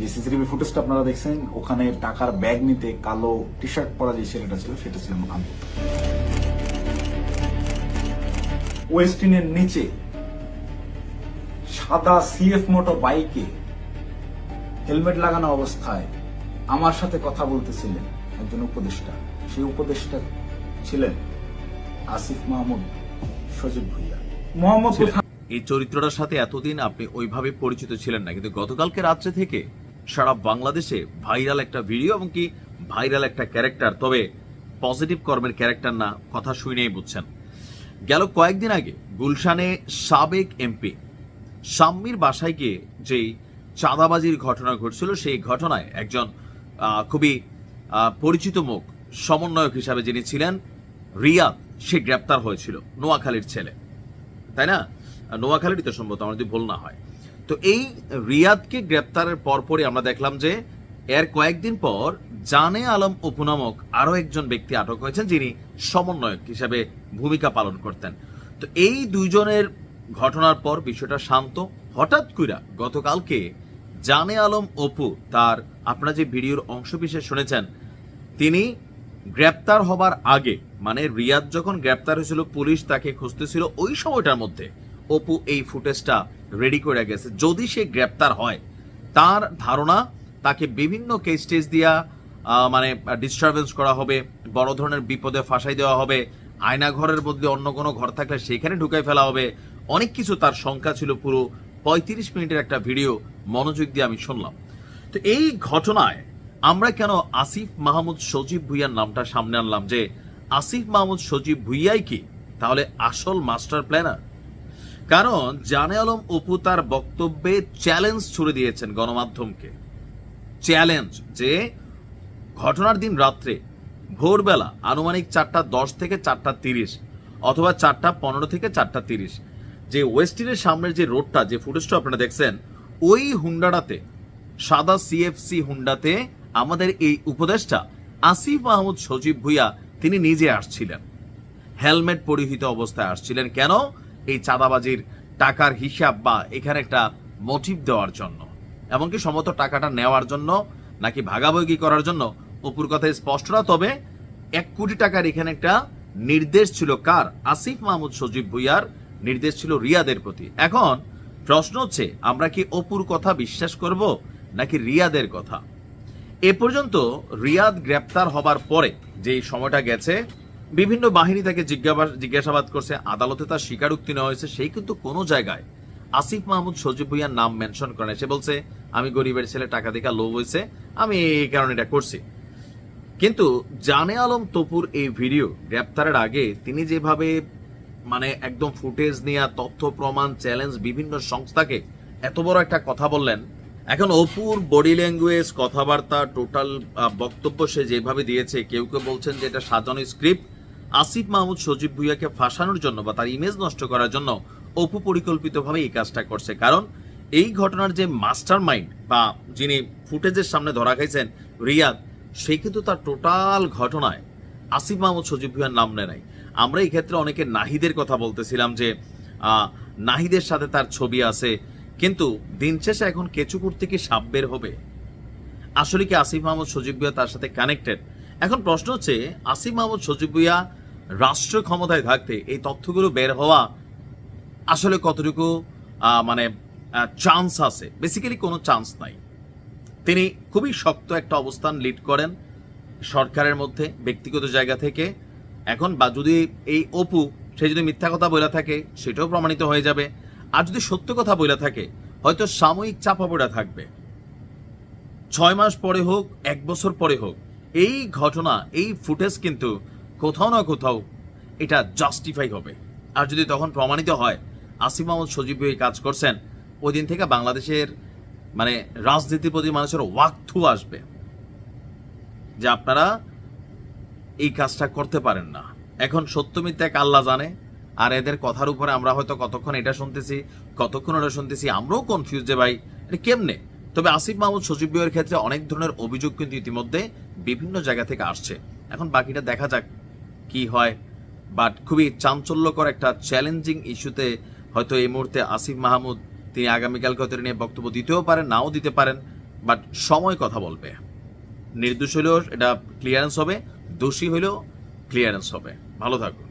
যে সিসিটিভি ফুটেজটা আপনারা দেখছেন, ওখানে টাকার ব্যাগ নিতে কালো টি শার্ট পরা যে ছেলেটা ছিল, সেটা ছিল আমি ওয়েস্টিনের নিচে সাদা সিএফ মোটর বাইকে হেলমেট লাগানো অবস্থায় আমার সাথে কথা বলতেছিলেন একজন উপদেষ্টা। সেই উপদেষ্টা ছিলেন আসিফ মাহমুদ সজীব ভুইয়া। মোহাম্মদ এই চরিত্রটার সাথে এতদিন আপনি ওইভাবে পরিচিত ছিলেন না, কিন্তু গতকালকে রাত্রে থেকে সারা বাংলাদেশে ভাইরাল একটা ভিডিও এবং কি ভাইরাল একটা ক্যারেক্টার। তবে পজিটিভ কর্মের ক্যারেক্টার না, কথা শুনেই বুঝছেন। গেল কয়েকদিন আগে গুলশানে সাবেক এমপি সাম্মির বাসায় গিয়ে যেই চাঁদাবাজির ঘটনা ঘটছিল, সেই ঘটনায় একজন খুবই পরিচিত মুখ, সমন্বয়ক হিসাবে যিনি ছিলেন, রিয়াদ, সে গ্রেপ্তার হয়েছিল, নোয়াখালীর ছেলে। তাই না? নোয়াখালীরই তো সম্ভবত আমার যদি ভুল না হয়। তো এই রিয়াদকে গ্রেপ্তারের পরপরই আমরা দেখলাম যে এর কয়েকদিন পর জানে আলম অপু নামক আরও একজন ব্যক্তি আটক হয়েছেন যিনি সমন্বয়ক হিসাবে ভূমিকা পালন করতেন। তো এই দুইজনের ঘটনার পর বিষয়টা শান্ত। হঠাৎ কইরা গতকালকে জানে আলম অপু তার আপনারা যে ভিডিওর অংশবিশেষ শুনেছেন, তিনি গ্রেপ্তার হবার আগে মানে রিয়াদ যখন গ্রেপ্তার হয়েছিল, পুলিশ তাকে খুঁজতেছিল ওই সময়টার মধ্যে। অপু এই ফুটেজটা রেডি করে গেছে। যদি সে গ্রেপ্তার হয়, তার ধারণা তাকে বিভিন্ন কেস টেস দিয়া মানে ডিস্টারবেন্স করা হবে, বড় ধরনের বিপদে ফাঁসাই দেওয়া হবে, আয়না ঘরের বদলে অন্য কোনো ঘর থাকলে সেখানে ঢুকাই ফেলা হবে। অনেক কিছু তার সংখ্যা ছিল পুরো পঁয়ত্রিশ মিনিটের একটা ভিডিও মনোযোগ দিয়ে আমি শুনলাম। তো এই ঘটনায় আমরা কেন আসিফ মাহমুদ সজীব ভুইয়ার নামটা সামনে আনলাম যে, আসিফ মাহমুদ সজীব ভুইয়াই কি? তাহলে আসল মাস্টার প্ল্যানার কারণ জানে আলম অপু তার বক্তব্যে চ্যালেঞ্জ ছুড়ে দিয়েছেন গণমাধ্যমকে। চ্যালেঞ্জ যে ঘটনার দিন রাত্রে ভোরবেলা আনুমানিক চারটা দশ থেকে চারটা তিরিশ অথবা চারটা পনেরো থেকে চারটা তিরিশ যে ওয়েস্টিনের সামনের যে রোডটা যে ফুটেজটা আপনারা দেখছেন, ওই হুন্ডাটাতে, সাদা সিএফসি হুন্ডাতে আমাদের এই উপদেষ্টা আসিফ মাহমুদ সজীব ভুইয়া তিনি নিজে আসছিলেন। হেলমেট পরিহিত অবস্থায় আসছিলেন। কেন? এই চাঁদাবাজির টাকার হিসাব বা এখানে একটা মোটিভ দেওয়ার জন্য। এমনকি সম্ভবত টাকাটা নেওয়ার জন্য নাকি ভাগাভাগি করার জন্য অপুর কথা স্পষ্ট না, তবে এক কোটি টাকার এখানে একটা নির্দেশ ছিল। কার? আসিফ মাহমুদ সজীব ভুইয়ার নির্দেশ ছিল রিয়াদের প্রতি। এখন প্রশ্ন হচ্ছে, আমরা কি অপুর কথা বিশ্বাস করব নাকি রিয়াদের কথা? এ পর্যন্ত রিয়াদ গ্রেপ্তার হবার পরে যে সময়টা গেছে বিভিন্ন বাহিনী তাকে জিজ্ঞাসা- জিজ্ঞাসাবাদ করছে, আদালতে তার স্বীকারোক্তি নেওয়া হয়েছে, সেই কিন্তু কোনো জায়গায় আসিফ মাহমুদ সজীব ভুইয়ার নাম মেনশন করে সে বলছে, আমি গরিবের ছেলে, টাকা দেখা লোভ হয়েছে আমি এই কারণে এটা করছি। কিন্তু জানে আলম তপুর এই ভিডিও গ্রেপ্তারের আগে তিনি যেভাবে মানে একদম ফুটেজ নিয়ে তথ্য, প্রমাণ, চ্যালেঞ্জ বিভিন্ন সংস্থাকে এত বড় একটা কথা বললেন, এখন অপুর বডি ল্যাঙ্গুয়েজ, কথাবার্তা, টোটাল বক্তব্য সে যেভাবে দিয়েছে, কেউ কেউ বলছেন যে এটা সাজানো স্ক্রিপ্ট আসিফ মাহমুদ সজীব ভুইয়াকে ফাঁসানোর জন্য বা তার ইমেজ নষ্ট করার জন্য অপু পরিকল্পিতভাবে এই কাজটা করছে। কারণ এই ঘটনার যে মাস্টার মাইন্ড বা যিনি ফুটেজের সামনে ধরা খাইছেন রিয়াদ, সে কিন্তু তার টোটাল ঘটনায় আসিফ মাহমুদ সজীব ভুইয়ার নাম নেয় নাই। আমরা এই ক্ষেত্রে অনেকে নাহিদের কথা বলতেছিলাম যে নাহিদের সাথে তার ছবি আছে, কিন্তু দিন শেষে এখন কেচুকুর থেকে সাপ বের হবে। আসলে কি আসিফ মাহমুদ সজীব ভুইয়া তার সাথে কানেক্টেড এখন প্রশ্ন হচ্ছে, আসিফ মাহমুদ সজীব ভুইয়া রাষ্ট্র ক্ষমতায় থাকতে এই তথ্যগুলো বের হওয়া আসলে কতটুকু মানে চান্স আছে? বেসিক্যালি কোনো চান্স নাই। তিনি খুবই শক্ত একটা অবস্থান লিড করেন সরকারের মধ্যে, ব্যক্তিগত জায়গা থেকে। এখন বা, যদি এই অপু, সে যদি মিথ্যা কথা বলে থাকে, সেটাও প্রমাণিত হয়ে যাবে। আর যদি সত্য কথা বলে থাকে, হয়তো সাময়িক চাপা পড়া থাকবে। ছয় মাস পরে হোক, এক বছর পরে হোক, এই ঘটনা, এই ফুটেজ কিন্তু কোথাও না কোথাও এটা জাস্টিফাই হবে। আর যদি তখন প্রমাণিত হয়, আসিফ মাহমুদ সজীব এই কাজ করছেন, ওই দিন থেকে বাংলাদেশের মানে রাজনীতির প্রতি মানুষের ওয়াক্থু আসবে যে আপনারা এই কাজটা করতে পারেন না। এখন সত্য মিথ্যা এক আল্লাহ জানে, আর এদের কথার উপরে আমরা হয়তো কতক্ষণ এটা শুনতেছি, কতক্ষণ ওটা শুনতেছি, আমরাও কনফিউজ যে ভাই, এটা কেমনে? তবে আসিফ মাহমুদ সজীব বিয়ের ক্ষেত্রে অনেক ধরনের অভিযোগ কিন্তু ইতিমধ্যে বিভিন্ন জায়গা থেকে আসছে। এখন বাকিটা দেখা যাক কি হয় বাট খুবই চাঞ্চল্যকর একটা চ্যালেঞ্জিং ইস্যুতে হয়তো এই মুহূর্তে আসিফ মাহমুদ, তিনি আগামীকালকে হয়তো নিয়ে বক্তব্য দিতেও পারেন, নাও দিতে পারেন বাট সময় কথা বলবে। নির্দোষ হলেও এটা ক্লিয়ারেন্স হবে, দোষী হলেও ক্লিয়ারেন্স হবে। ভালো থাকুন।